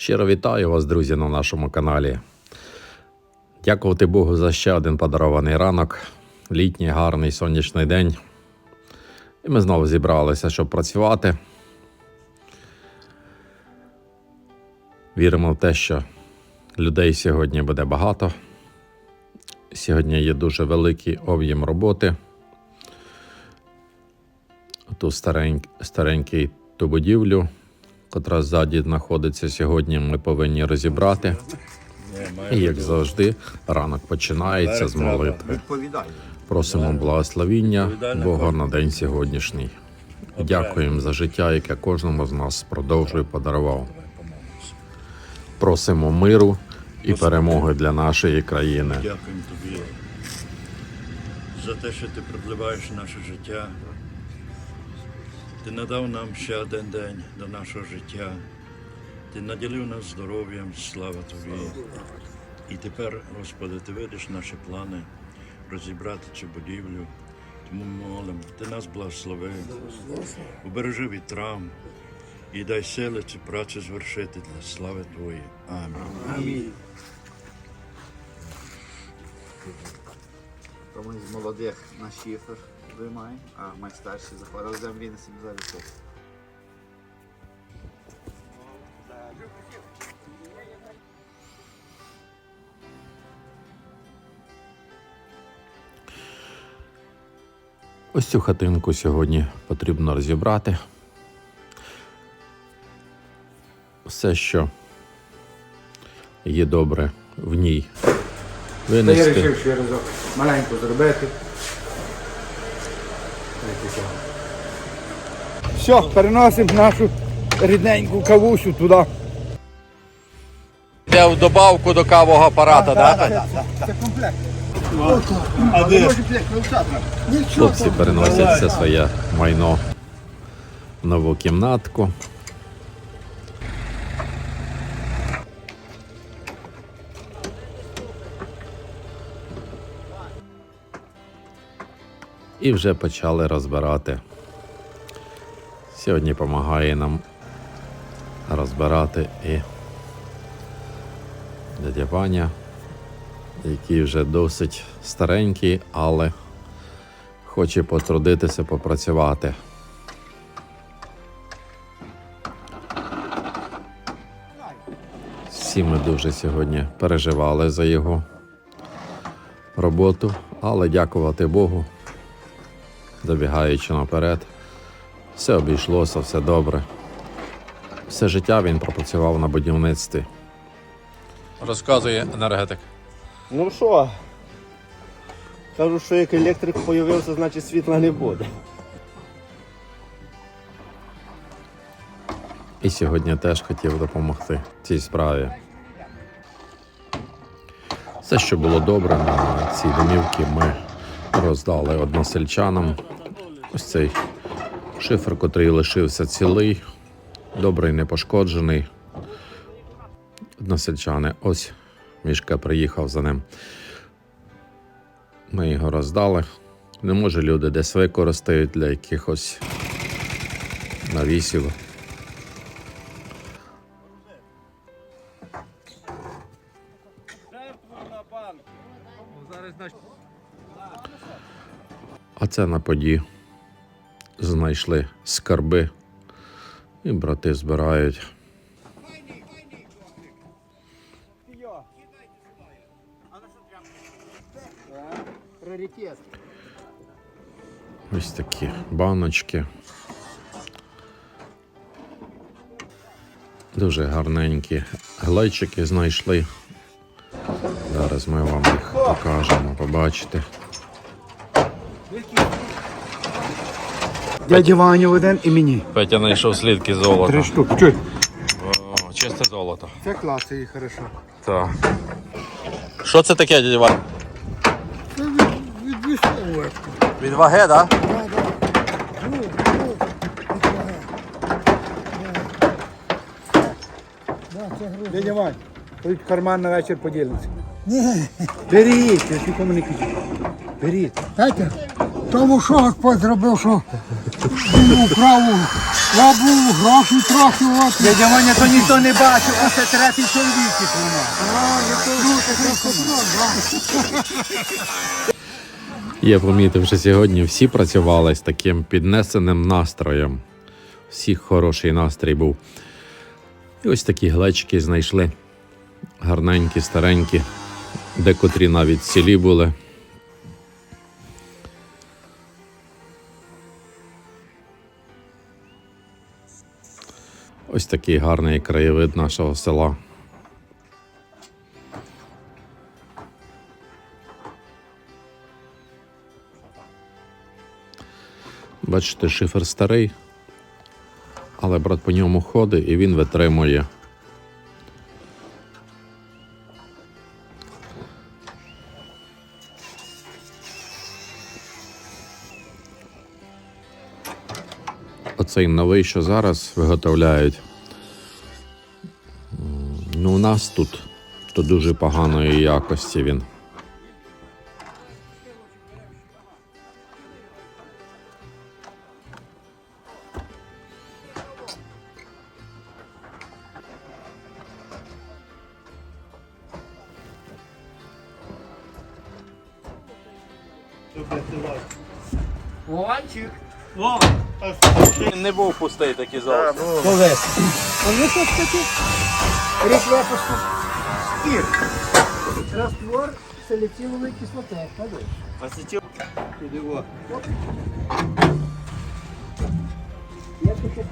Щиро вітаю вас, друзі, на нашому каналі. Дякувати Богу за ще один подарований ранок, літній гарний сонячний день. І ми знову зібралися, щоб працювати. Віримо в те, що людей сьогодні буде багато. Сьогодні є дуже великий об'єм роботи. Ту стареньк, старенький ту будівлю, котра ззаді знаходиться сьогодні, ми повинні розібрати. І як завжди, ранок починається з молитви. Просимо благословіння Бога на день сьогоднішній. Дякуємо за життя, яке кожному з нас продовжує подарував. Просимо миру і перемоги для нашої країни. Дякуємо тобі за те, що ти продливаєш наше життя. Ти надав нам ще один день до нашого життя. Ти наділив нас здоров'ям, слава тобі. І тепер, Господи, ти видиш наші плани розібрати цю будівлю. Тому молимо, ти нас благослови, убережи від травм і дай сили цю працю звершити для слави Твої. Амінь. Тому з молодих на шифр виймає, а найстарші захворів землі на собі зараз. тут. Ось цю хатинку сьогодні потрібно розібрати. Все, що є добре в ній Та я вирішив ще разок маленько зробити. Все, переносимо нашу рідненьку кавусю туди. Йде в добавку до кавого апарата, так? Це комплект. А де? Хлопці переносять все своє майно в нову кімнатку. І вже почали розбирати. Сьогодні допомагає нам розбирати і дядя Ваня, який вже досить старенький, але хоче потрудитися, попрацювати. Всі ми дуже сьогодні переживали за його роботу, але дякувати Богу, забігаючи наперед, все обійшлося, все добре. Все життя він пропрацював на будівництві. Розказує енергетик. Ну що? Кажу, що як електрик з'явився, значить світла не буде. І сьогодні теж хотів допомогти цій справі. Все, що було добре на цій домівці, ми роздали односельчанам. Ось цей шифер, котрий лишився цілий, добрий, не пошкоджений. Односельчани, ось мішка приїхав за ним. Ми його роздали. Не може люди десь використають для якихось навісів. А це на поді знайшли скарби, і брати збирають. Ось такі баночки. Дуже гарненькі глечики знайшли. Зараз ми вам їх покажемо, побачите. Дяді Ваню один і мені. Петя знайшов слідки золота. Три штуки. Чуй, О, чисте золото. це клас, і хорошо. Так. Що це таке, дядя Вань? Це від, від військового. Від ваги, так? Дядя Вань, в карман на вечір поділимося. Ні. Беріть, я ж нікому не кажу. Беріть. Знаєте, тому що Господь зробив, що Праву, лабу, гроші трохи, от. Дядя Ваня, то ніхто не бачив, а це третій чоловік тут вона. Я помітив, що сьогодні всі працювали з таким піднесеним настроєм. Всіх хороший настрій був. І ось такі глечики знайшли. Гарненькі, старенькі, декотрі навіть цілі були. Ось такий гарний краєвид нашого села. Бачите, шифер старий, але брат по ньому ходить і він витримує. Оцей новий, що зараз виготовляють. Ну, у нас тут то дуже поганої якості він. Вованчик. Не був пустий такий зовсім. А ви що таке? Рік випуску. Спір. Раствор саліцилової кислоти. Падаєш. Асетіл. Я таке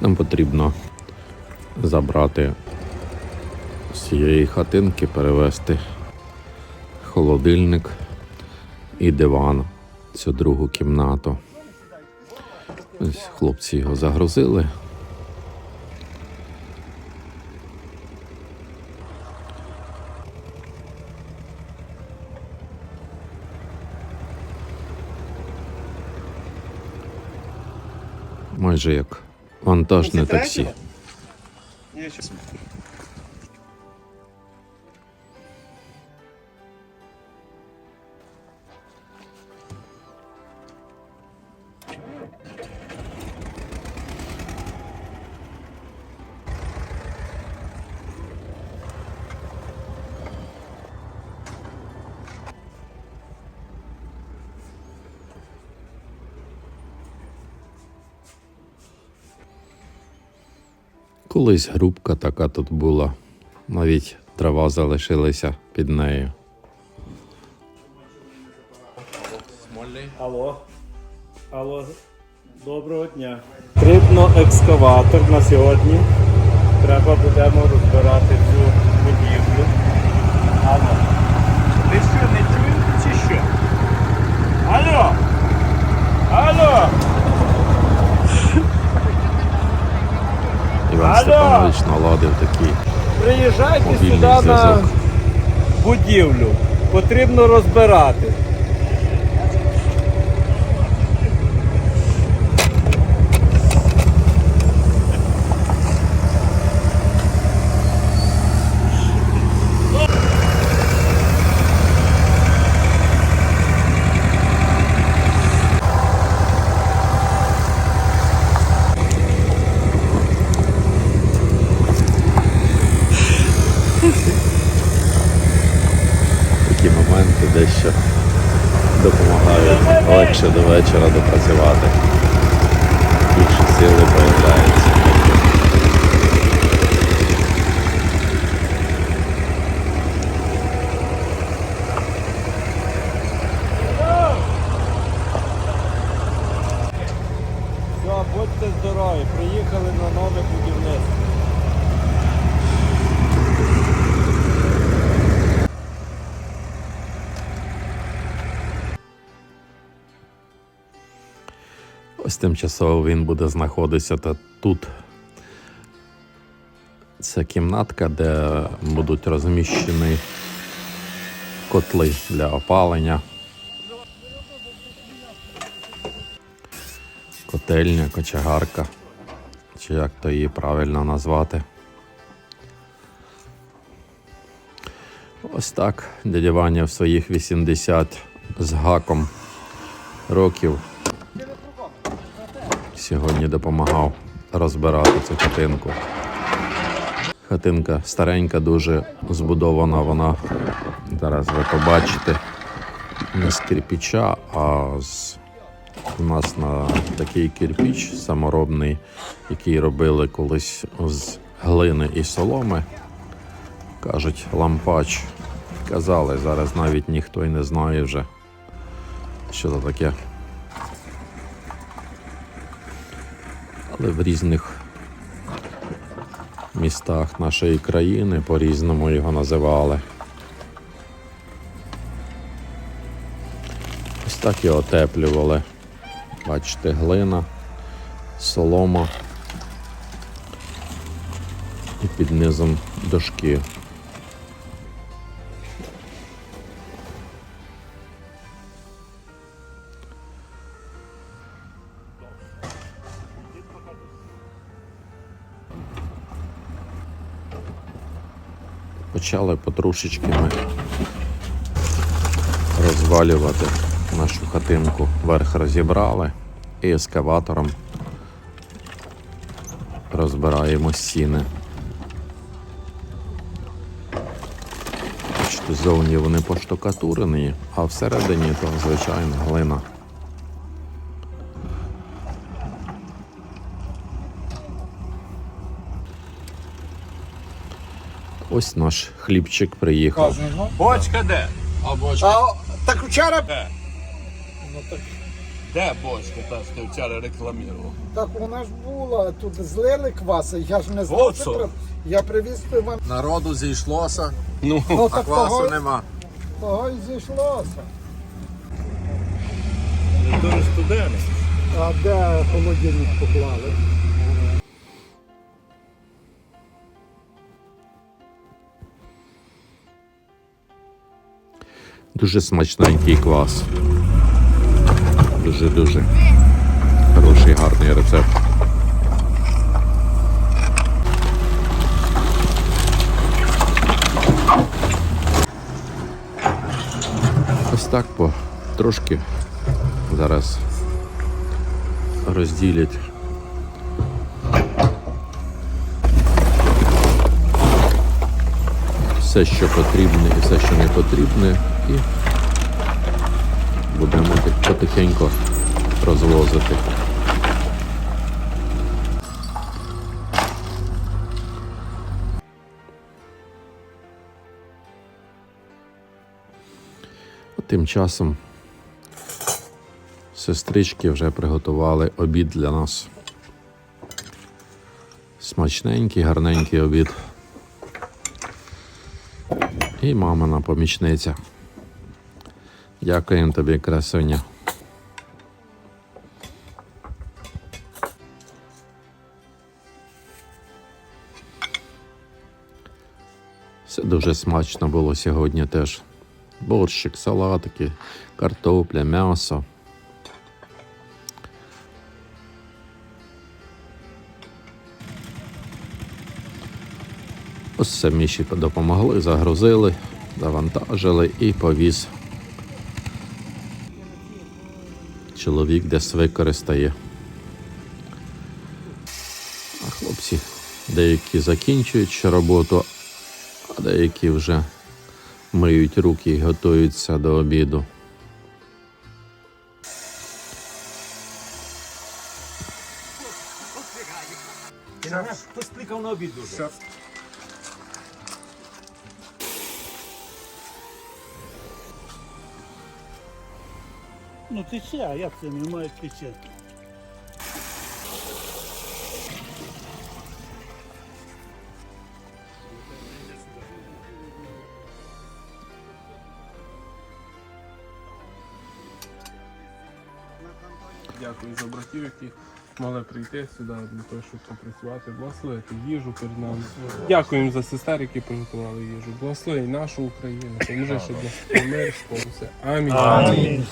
Нам потрібно забрати з цієї хатинки, перевезти холодильник і диван цю другу кімнату. Ось хлопці його загрузили. Майже як вантажне таксі. Колись грубка така тут була. Навіть трава залишилася під нею. Алло. Алло. Доброго дня. Потрібно екскаватор на сьогодні. Треба будемо розбирати цю будівлю. Алло. Ви що, не чуєте чи що? Алло! Алло! Іван Алло! Степанович наладив такий Приїжджайте сюди зв'язок. на будівлю. Потрібно розбирати. Легше до вечора допрацювати. Більше сили появляється. Будьте здорові, приїхали на нове будівництво. Ось тимчасово він буде знаходитися та тут. Це кімнатка, де будуть розміщені котли для опалення. Котельня, кочегарка, чи як то її правильно назвати. Ось так дядя Ваня в своїх 80 з гаком років сьогодні допомагав розбирати цю хатинку. Хатинка старенька, дуже збудована вона. Зараз ви побачите не з кирпича, а з у нас на такий кирпіч саморобний, який робили колись з глини і соломи. Кажуть, лампач. Казали, зараз навіть ніхто й не знає вже, що це таке. Але в різних містах нашої країни по-різному його називали. Ось так його отеплювали. Бачите, глина, солома і під низом дошки. Почали потрушечки ми розвалювати нашу хатинку. Верх розібрали і ескаватором розбираємо стіни. Зовні вони поштукатурені, а всередині то звичайна глина. Ось наш хлібчик приїхав. Бочка де? А бочка. А, так вчора Де бочка та що ти вчора рекламував? Так вона ж була, тут злили кваса, я ж не знав, треба. Я привіз вам. Народу зійшлося, Ну, Ну так того, нема. того й зійшлося. Дуже студений. А де холодильник поклали? Дуже смачненький квас. Дуже-дуже хороший, гарний рецепт. Ось так по трошки зараз розділять. Все, що потрібне і все, що не потрібне, і будемо потихеньку розвозити. Тим часом сестрички вже приготували обід для нас. Смачненький, гарненький обід. І мамина помічниця. Дякуємо тобі, красуня. Все дуже смачно було сьогодні теж. Борщик, салатики, картопля, м'ясо. Ось самі ще допомогли, загрузили, завантажили і повіз. Чоловік десь використає. А хлопці деякі закінчують роботу, а деякі вже миють руки і готуються до обіду. хтось кликав на обід дуже. Ну тече, а як це немає тече? Дякую за братів, які змогли прийти сюди для того, щоб попрацювати, благословити їжу перед нами. Дякуємо за сестер, які приготували їжу. Благослови і нашу Україну. Поможи, щоб мир сповнився. Амінь. Амінь.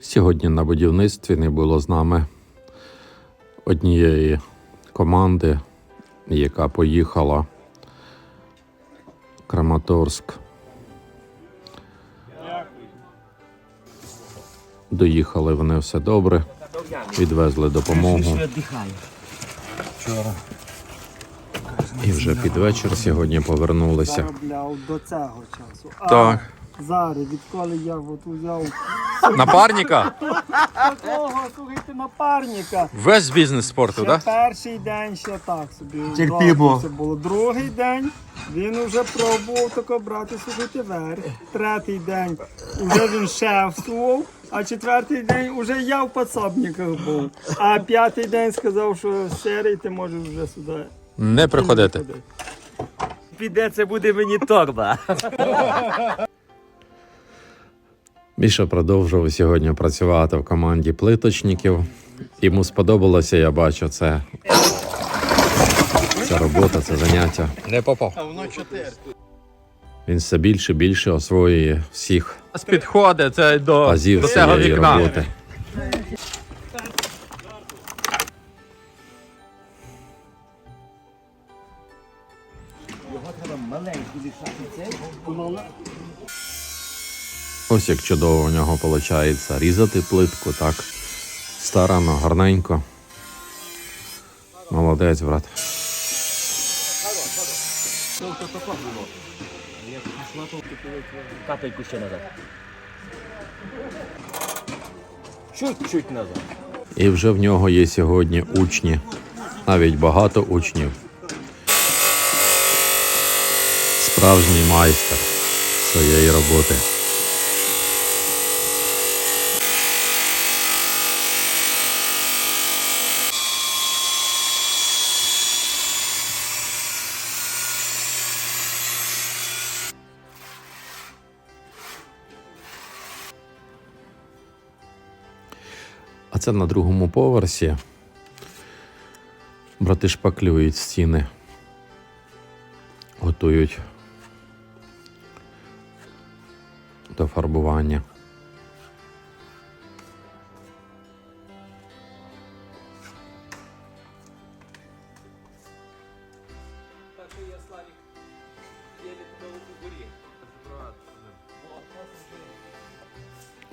Сьогодні на будівництві не було з нами однієї команди, яка поїхала в Краматорськ. Доїхали вони все добре, відвезли допомогу. І вже під вечір сьогодні повернулися. заробляв до цього часу. А Так. зараз, відколи я от узяв Напарника? такого, слухайте, напарника. Весь бізнес спорту, Ще перший день ще так собі. Терпімо. Це було другий день. Він вже пробував тако брати, слухайте, верх. Третій день вже він шефствував, а четвертий день вже я в пособниках був. А п'ятий день сказав, що серий ти можеш вже сюди. Не приходити. Піде, це буде мені торба. Міша продовжував сьогодні працювати в команді плиточників. Йому сподобалося, я бачу, це. Це робота, це заняття. Не попав. А воно чотири. Він все більше більше освоює всіх Підходить це до, азів до цього цієї вікна. роботи. Ось як чудово у нього виходить різати плитку, так. Старано, гарненько. Молодець, брат. Капельку ще назад. Чуть-чуть назад. І вже в нього є сьогодні учні, навіть багато учнів. Справжній майстер своєї роботи. Це на другому поверсі. Брати шпаклюють стіни, готують до фарбування.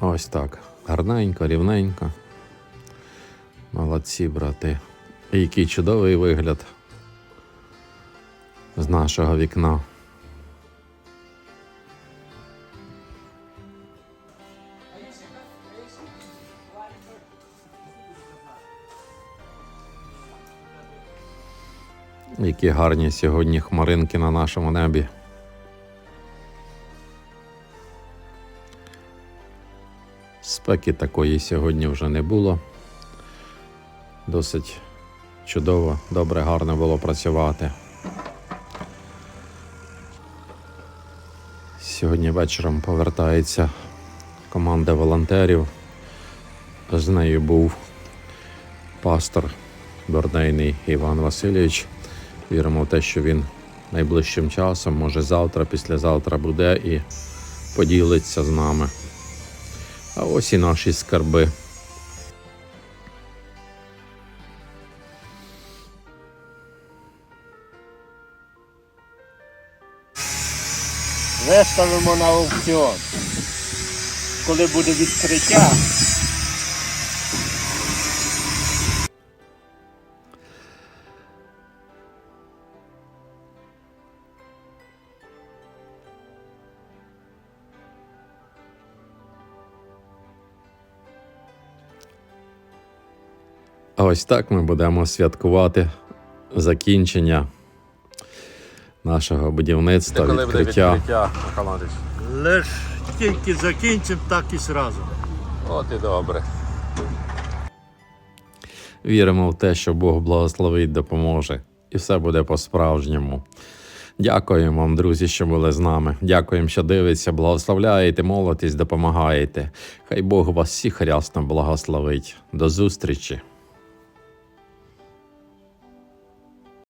Ось так. Гарненько, рівненько. Молодці, брати. Який чудовий вигляд з нашого вікна. Які гарні сьогодні хмаринки на нашому небі. Спеки такої сьогодні вже не було. Досить чудово, добре, гарно було працювати. Сьогодні вечором повертається команда волонтерів. З нею був пастор Бернейний Іван Васильович. Віримо в те, що він найближчим часом, може завтра, післязавтра буде і поділиться з нами. А ось і наші скарби. Виставимо на аукціон. Коли буде відкриття, ось так ми будемо святкувати закінчення нашого будівництва, Коли буде відкриття. відкриття, Михайло Андрійович? Лиш тільки закінчимо, так і зразу. От і добре. Віримо в те, що Бог благословить, допоможе, і все буде по-справжньому. Дякуємо вам, друзі, що були з нами. Дякуємо, що дивиться, благословляєте, молитесь, допомагаєте. Хай Бог вас всіх рясно благословить. До зустрічі!